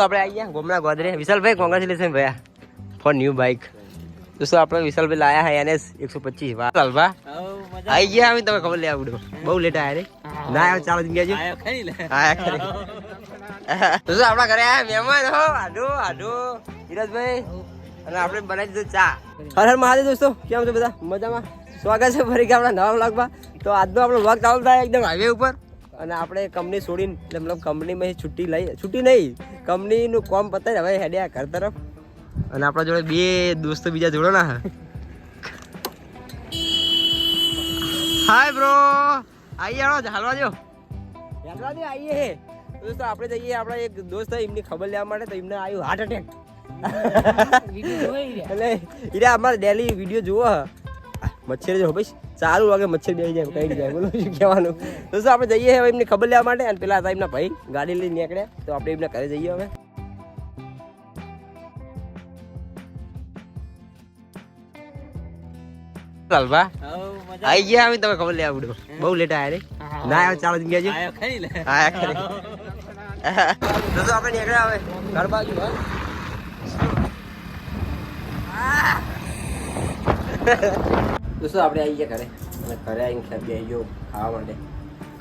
તો આપણે આવી ગયા. ગોમડા ગોદરે વિશાલભાઈ કોંગ્રેચ્યુલેશન ભૈયા. ફોર ન્યુ બાઇક દોસ્તો આપણે વિશાલભાઈ લાયા હે એનએસ એકસો પચીસ. વાહ લાલભા આવી ગયા અમે તમે ખબર લે આવડો. બહુ લેટ આયા રે. ના આવ્યો ચાલો જગ્યા જો આયા ખરી દોસ્તો આપણા ઘરે આયા મહેમાન. હો આડો આડો ધીરજભાઈ અને આપણે બનાવી દીધું ચા. હર હર મહાદેવ દોસ્તો કેમ છો બધા? મજામાં? સ્વાગત છે ફરી કે આપણા નવા વ્લોગમાં તો આજનો આપણો વ્લોગ ચાલુ થાય એકદમ હાઈવે ઉપર. અને આપણે કંપની છોડીને એટલે મતલબ કંપનીમાં છુટ્ટી લઈ છુટ્ટી નહીં કંપનીનું કોમ પતાવી હવે હેડ્યા ઘર તરફ. અને આપણા જોડે બે દોસ્તો બીજા જોડો ના હાય. બ્રો આઈએ આવો હાલવા જો હાલવા દે આઈએ. હે દોસ્તો આપણે જઈએ આપણા એક દોસ્ત એમની ખબર લેવા માટે તો એમને આવ્યું હાર્ટ અટેક એટલે અમારે ડેલી વીડિયો જુઓ. મચ્છર જો ભાઈ સારું લાગે મચ્છર બેસી જાય કઈ જાય બોલો શું કહેવાનું? દોસ્તો આપણે જઈએ હવે એમને ખબર લેવા માટે? અને પેલા હતા એમના ભાઈ ગાડી લઈને નીકળ્યા તો આપણે એમના ઘરે જઈએ હવે. લાલભા આવી. ગયા અમે તમે ખબર લેવા પડ્યો. બહુ લેટ રે. ના આવ્યો ચાલો જગ્યા જો આયા ખરી દોસ્તો આપણે નીકળ્યા હવે. ઘર બાજુ હા. દોસ્તો આપણે આવી ગયા ઘરે? અને ઘરે આવીને ખાઈ બે ગયો ખાવા માટે.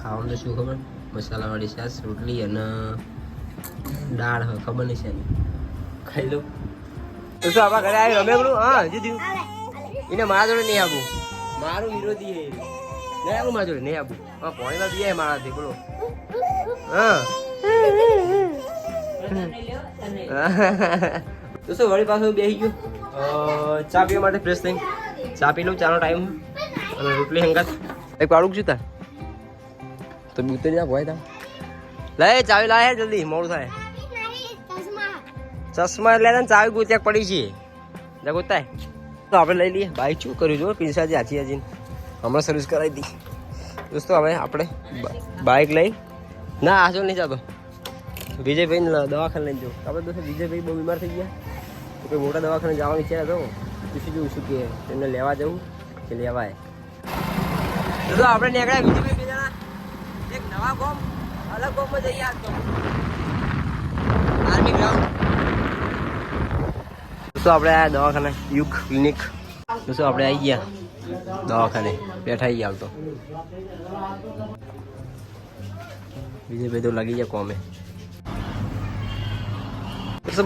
ખાવાનું શું ખબર? મસાલાવાળી છાશ રોટલી અને દાળ હવે ખબર નહીં છે. ખાઈ લો. દોસ્તો આપણા ઘરે આવી રમે પેલું? હા હજી થયું. એને મારા જોડે નહીં આપું. મારું વિરોધી એ. નહીં આપું મારા જોડે નહીં આપું. હા પોણીમાં બી મારાથી બોલો હા. દોસ્તો વળી પાછું બેસી ગયું? ચા પીવા માટે ફ્રેશ થઈ ચા પી લઉં, ચાનો ટાઈમ અને રોટલી હંગાત. એક પાડું છું તાર? તો બી ઉતરી જા ભાઈ તા લે, ચાવી લાય જલ્દી, મોડું થાય. ચશ્મા એટલે ને ચાવી ગોત્યા પડી છે. જગોતાય ગોતાય. તો આપણે લઈ લઈએ. બાઈક શું કર્યું જો પિંસાજી હાચી હાચી હમણાં સર્વિસ કરાવી હતી દોસ્તો, હવે આપણે બાઇક લઈ. ના આજો નહીં જતો. વિજયભાઈ ને દવાખાને લઈને જવું. આપણે દોસ્તો, વિજયભાઈ બહુ બીમાર થઈ ગયા. તો કોઈ મોટા દવાખાને જવાનો વિચાર હતો પૂછી જોઉં છું કે તેમને લેવા જવું કે લેવાય. તો આપણે નીકળ્યા બીજું બે જણા. એક નવા ગોમ અલગ ગોમમાં જઈએ આ તો. આર્મી ગ્રાઉન્ડ તો આપણે આ દવાખાને યુગ ક્લિનિક. તો આપણે આવી ગયા? દવાખાને બેઠા ગયા તો. વિજયભાઈ તો લાગી ગયા કોમે.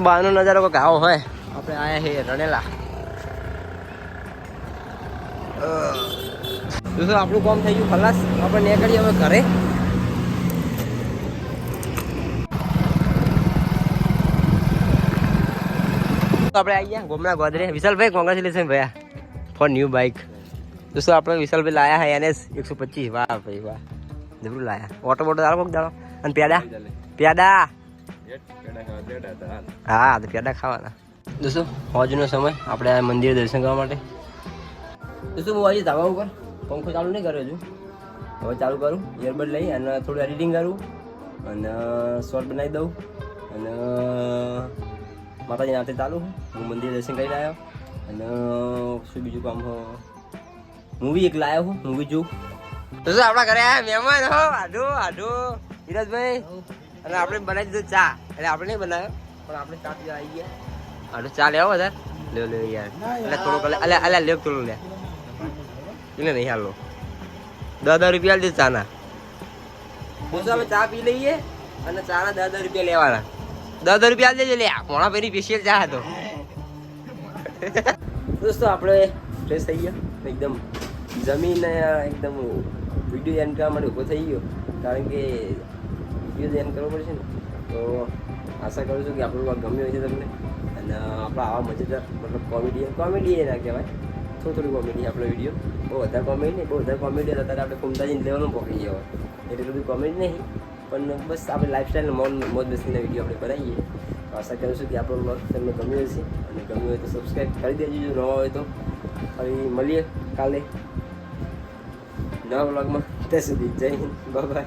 બહારનો નજારો કોઈ આવો હોય? આપણે આયા હે રણેલા. તો શું આપણું કામ થઈ ગયું ખલાસ. આપણે નીકળીએ હવે ઘરે. તો આપણે આવી ગયા ગોમના ગોદરે. વિશાલભાઈ કોંગ્રેચ્યુલેશન ભાઈ ફોર ન્યુ બાઇક દોસ્તો આપણે વિશાલભાઈ લાયા હે એનએસ એકસો પચીસ. વાહ ભાઈ વાહ. જરૂર લાયા. ઓટો બોટો દાડો કોક દાડો અને પ્યાડા? પ્યાડા? હા તો પ્યાડા ખાવાના. દોસ્તો હોજનો સમય. આપણે આ મંદિર દર્શન કરવા માટે. દોસ્તો હું આજે ધાબા ઉપર? પંખો ચાલુ નહીં કર્યો છું હવે ચાલુ કરું ઇયરબડ લઈ અને થોડું એડિટિંગ કરું અને શોર્ટ બનાવી દઉં અને માતાજીના હાથે ચાલુ હું. મંદિર દર્શન કરીને આવ્યો અને શું બીજું કામ મૂવી એક લાવ્યો હું મૂવી જોઉં. દોસ્તો આપણા ઘરે આવ્યા મહેમાન હો? આઢો આઢો ધીરજભાઈ અને આપણે બનાવી દીધું ચા. એટલે આપણે નહીં બનાવ્યો? પણ આપણે ચા પીવા આવી ગયા. આઢો ચા લેવો વધારે? લ્યો લ્યો યાર. એટલે થોડોક અલ્યા અલ્યા અલે લ્યો થોડું લે એટલે નહીં હાલો. દસ દસ રૂપિયા દે ચાના. હું અમે ચા પી લઈએ અને ચાના દસ દસ રૂપિયા લેવાના. દસ દસ રૂપિયા દેજે લે. પોણા પેરી સ્પેશિયલ ચા હતો. દોસ્તો આપણે ફ્રેશ થઈ ગયા. એકદમ જમીને એકદમ વીડિયો એન્ડ કરવા માટે ઊભો થઈ ગયો. કારણ કે વીડિયો એન્ડ કરવો પડશે ને તો આશા કરું છું કે આપણું ગમ્યું હોય છે તમને. અને આપણા આવા મજેદાર મતલબ કોમેડી કોમેડી એ ના કહેવાય. થોડું થોડી કોમેડી આપણો વીડિયો બહુ વધારે કોમેડી નહીં, બહુ વધારે કોમેડી અત્યારે આપણે કુમતાજીને લેવાનું પકડી ગયા હોય. એટલે બધું કોમેડી નહીં, પણ બસ આપણે લાઈફસ્ટાઈલ મોજ મોજ મસ્તીના વીડિયો આપણે બનાવીએ. આશા કરું છું કે આપણો બ્લોગ તમને ગમ્યો હશે. અને ગમ્યું હોય તો સબસ્ક્રાઈબ કરી દેજો, જો નવા હોય તો ફરી મળીએ કાલે નવા બ્લોગમાં ત્યાં સુધી જય હિન્દ બાય